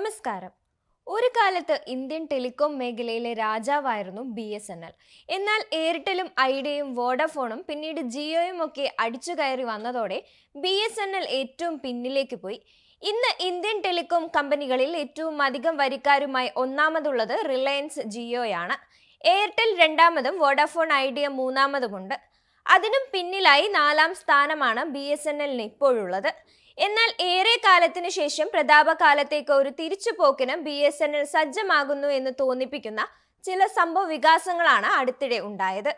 നമസ്കാരം. ഒരു കാലത്ത് ഇന്ത്യൻ ടെലികോം മേഖലയിലെ രാജാവായിരുന്നു ബി എസ് എൻ എൽ. എന്നാൽ എയർടെലും ഐഡിയയും വോഡഫോണും പിന്നീട് ജിയോയും ഒക്കെ അടിച്ചു കയറി വന്നതോടെ ബി എസ് എൻ എൽ ഏറ്റവും പിന്നിലേക്ക് പോയി. ഇന്ന് ഇന്ത്യൻ ടെലികോം കമ്പനികളിൽ ഏറ്റവും അധികം വരിക്കാരുമായി ഒന്നാമതുള്ളത് റിലയൻസ് ജിയോയാണ്. എയർടെൽ രണ്ടാമതും വോഡഫോൺ ഐഡിയ മൂന്നാമതുമുണ്ട്. അതിനും പിന്നിലായി നാലാം സ്ഥാനമാണ് ബി എസ് എൻ എല്ലിന് ഇപ്പോഴുള്ളത്. എന്നാൽ ഏറെ കാലത്തിന് ശേഷം പ്രതാപകാലത്തേക്ക് ഒരു തിരിച്ചുപോക്കിന് ബി എസ് എൻ എൽ സജ്ജമാകുന്നു എന്ന് തോന്നിപ്പിക്കുന്ന ചില സംഭവ വികാസങ്ങളാണ് അടുത്തിടെ ഉണ്ടായത്.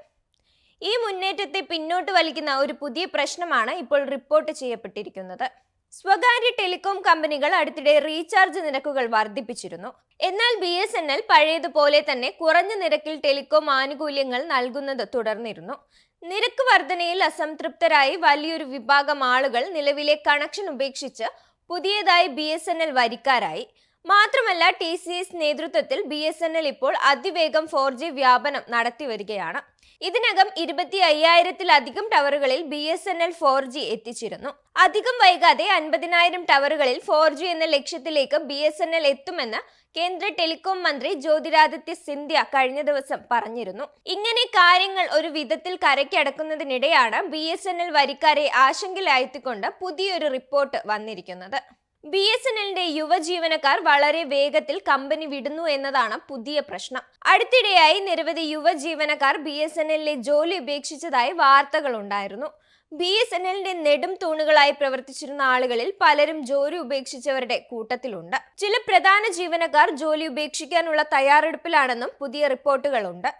ഈ മുന്നേറ്റത്തെ പിന്നോട്ട് വലിക്കുന്ന ഒരു പുതിയ പ്രശ്നമാണ് ഇപ്പോൾ റിപ്പോർട്ട് ചെയ്യപ്പെട്ടിരിക്കുന്നത്. സ്വകാര്യ ടെലികോം കമ്പനികൾ അടുത്തിടെ റീചാർജ് നിരക്കുകൾ വർദ്ധിപ്പിച്ചിരുന്നു. എന്നാൽ ബി എസ് എൻ എൽ പഴയതുപോലെ തന്നെ കുറഞ്ഞ നിരക്കിൽ ടെലികോം ആനുകൂല്യങ്ങൾ നൽകുന്നത് തുടർന്നിരുന്നു. നിരക്ക് വർധനയിൽ അസംതൃപ്തരായി വലിയൊരു വിഭാഗം ആളുകൾ നിലവിലെ കണക്ഷൻ ഉപേക്ഷിച്ച് പുതിയതായി ബി എസ് എൻ എൽ വരിക്കാരായി. മാത്രമല്ല ടി സി എസ് നേതൃത്വത്തിൽ ബി എസ് എൻ എൽ ഇപ്പോൾ അതിവേഗം ഫോർ ജി വ്യാപനം നടത്തിവരികയാണ് ഇതിനകം ഇരുപത്തി അയ്യായിരത്തിലധികം ടവറുകളിൽ B S N L four G എത്തിച്ചിരുന്നു. അധികം വൈകാതെ അൻപതിനായിരം ടവറുകളിൽ ഫോർ ജി എന്ന ലക്ഷ്യത്തിലേക്ക് ബി എസ് എൻ എൽ എത്തുമെന്ന് കേന്ദ്ര ടെലികോം മന്ത്രി ജ്യോതിരാദിത്യ സിന്ധ്യ കഴിഞ്ഞ ദിവസം പറഞ്ഞിരുന്നു. ഇങ്ങനെ കാര്യങ്ങൾ ഒരു വിധത്തിൽ കരയ്ക്കടക്കുന്നതിനിടെയാണ് ബി എസ് എൻ എൽ വരിക്കാരെ ആശങ്കയിലാഴ്ത്തിക്കൊണ്ട് പുതിയൊരു റിപ്പോർട്ട് വന്നിരിക്കുന്നത്. ബി എസ് എൻ എല്ലിന്റെ യുവജീവനക്കാർ വളരെ വേഗത്തിൽ കമ്പനി വിടുന്നു എന്നതാണ് പുതിയ പ്രശ്നം. അടുത്തിടെയായി നിരവധി യുവജീവനക്കാർ ബി എസ് എൻ എല്ലിലെ ജോലി ഉപേക്ഷിച്ചതായി വാർത്തകളുണ്ടായിരുന്നു ബി എസ് എൻ എല്ലിന്റെ നെടും തൂണുകളായി പ്രവർത്തിച്ചിരുന്ന ആളുകളിൽ പലരും ജോലി ഉപേക്ഷിച്ചവരുടെ കൂട്ടത്തിലുണ്ട്. ചില പ്രധാന ജീവനക്കാർ ജോലി ഉപേക്ഷിക്കാനുള്ള തയ്യാറെടുപ്പിലാണെന്നും പുതിയ റിപ്പോർട്ടുകളുണ്ട്.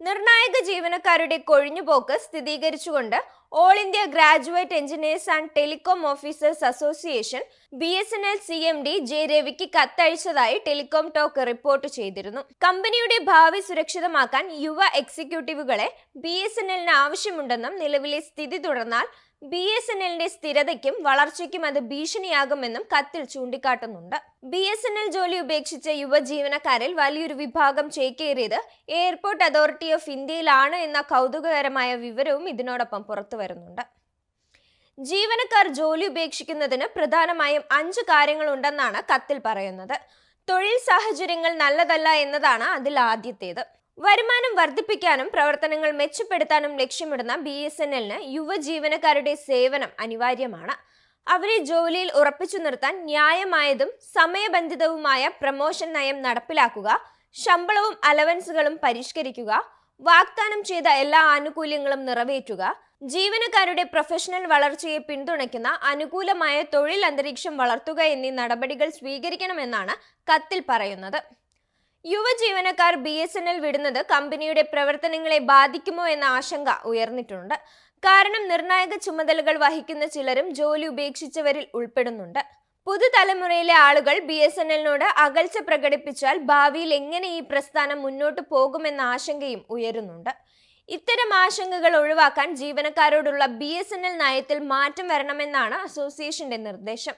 നിർണായക ജീവനക്കാരുടെ കൊഴിഞ്ഞുപോക്ക് സ്ഥിരീകരിച്ചുകൊണ്ട് all India graduate engineers and telecom officers association B S N L C M D J രവിക്ക് കത്തയച്ചതായി ടെലികോം ടോക്ക് റിപ്പോർട്ട് ചെയ്തിരുന്നു. കമ്പനിയുടെ ഭാവി സുരക്ഷിതമാക്കാൻ യുവ എക്സിക്യൂട്ടീവുകളെ ബി എസ് എൻ എല്ലിന് ആവശ്യമുണ്ടെന്നും നിലവിലെ സ്ഥിതി തുടർന്നാൽ ബി എസ് എൻ എല്ലിന്റെ സ്ഥിരതയ്ക്കും വളർച്ചയ്ക്കും അത് ഭീഷണിയാകുമെന്നും കത്തിൽ ചൂണ്ടിക്കാട്ടുന്നുണ്ട്. ബി എസ് എൻ എൽ ജോലി ഉപേക്ഷിച്ച യുവജീവനക്കാരിൽ വലിയൊരു വിഭാഗം ചേക്കേറിയത് എയർപോർട്ട് അതോറിറ്റി ഓഫ് ഇന്ത്യയിലാണ് എന്ന കൗതുകകരമായ വിവരവും ഇതിനോടൊപ്പം പുറത്തു വരുന്നുണ്ട്. ജീവനക്കാർ ജോലി ഉപേക്ഷിക്കുന്നതിന് പ്രധാനമായും അഞ്ച് കാര്യങ്ങളുണ്ടെന്നാണ് കത്തിൽ പറയുന്നത്. തൊഴിൽ സാഹചര്യങ്ങൾ നല്ലതല്ല എന്നതാണ് അതിൽ ആദ്യത്തേത്. വരുമാനം വർദ്ധിപ്പിക്കാനും പ്രവർത്തനങ്ങൾ മെച്ചപ്പെടുത്താനും ലക്ഷ്യമിടുന്ന ബി എസ് എൻ എല്ലിന് യുവജീവനക്കാരുടെ സേവനം അനിവാര്യമാണ്. അവരെ ജോലിയിൽ ഉറപ്പിച്ചു നിർത്താൻ ന്യായമായതും സമയബന്ധിതവുമായ പ്രമോഷൻ നയം നടപ്പിലാക്കുക ശമ്പളവും അലവൻസുകളും പരിഷ്കരിക്കുക വാഗ്ദാനം ചെയ്ത എല്ലാ ആനുകൂല്യങ്ങളും നിറവേറ്റുക ജീവനക്കാരുടെ പ്രൊഫഷണൽ വളർച്ചയെ പിന്തുണയ്ക്കുന്ന അനുകൂലമായ തൊഴിൽ അന്തരീക്ഷം വളർത്തുക എന്നീ നടപടികൾ സ്വീകരിക്കണമെന്നാണ് കത്തിൽ പറയുന്നത്. യുവജീവനക്കാർ ബി എസ് എൻ എൽ വിടുന്നത് കമ്പനിയുടെ പ്രവർത്തനങ്ങളെ ബാധിക്കുമോ എന്ന ആശങ്ക ഉയർന്നിട്ടുണ്ട്. കാരണം നിർണായക ചുമതലകൾ വഹിക്കുന്ന ചിലരും ജോലി ഉപേക്ഷിച്ചവരിൽ ഉൾപ്പെടുന്നുണ്ട്. പുതുതലമുറയിലെ ആളുകൾ ബി എസ് എൻ എല്ലിനോട് അകൽച്ച പ്രകടിപ്പിച്ചാൽ ഭാവിയിൽ എങ്ങനെ ഈ പ്രസ്ഥാനം മുന്നോട്ട് പോകുമെന്ന ആശങ്കയും ഉയരുന്നുണ്ട്. ഇത്തരം ആശങ്കകൾ ഒഴിവാക്കാൻ ജീവനക്കാരോടുള്ള ബി എസ് എൻ എൽ നയത്തിൽ മാറ്റം വരണമെന്നാണ് അസോസിയേഷന്റെ നിർദ്ദേശം.